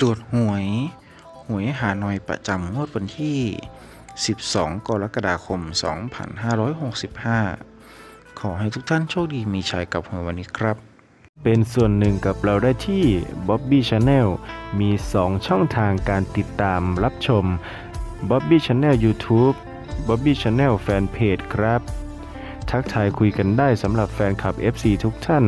ตรวจหวย หวยหาหน่อยประจำงวดวันที่ 12 กรกฎาคม 2565 ขอให้ทุกท่านโชคดีมีชัยกับหวยวันนี้ครับ เป็นส่วนหนึ่งกับเราได้ที่ Bobby Channel มี 2 ช่องทางการติดตามรับชม Bobby Channel YouTube Bobby Channel Fanpage ครับ ทักทายคุยกันได้สำหรับแฟนคลับ FC ทุกท่าน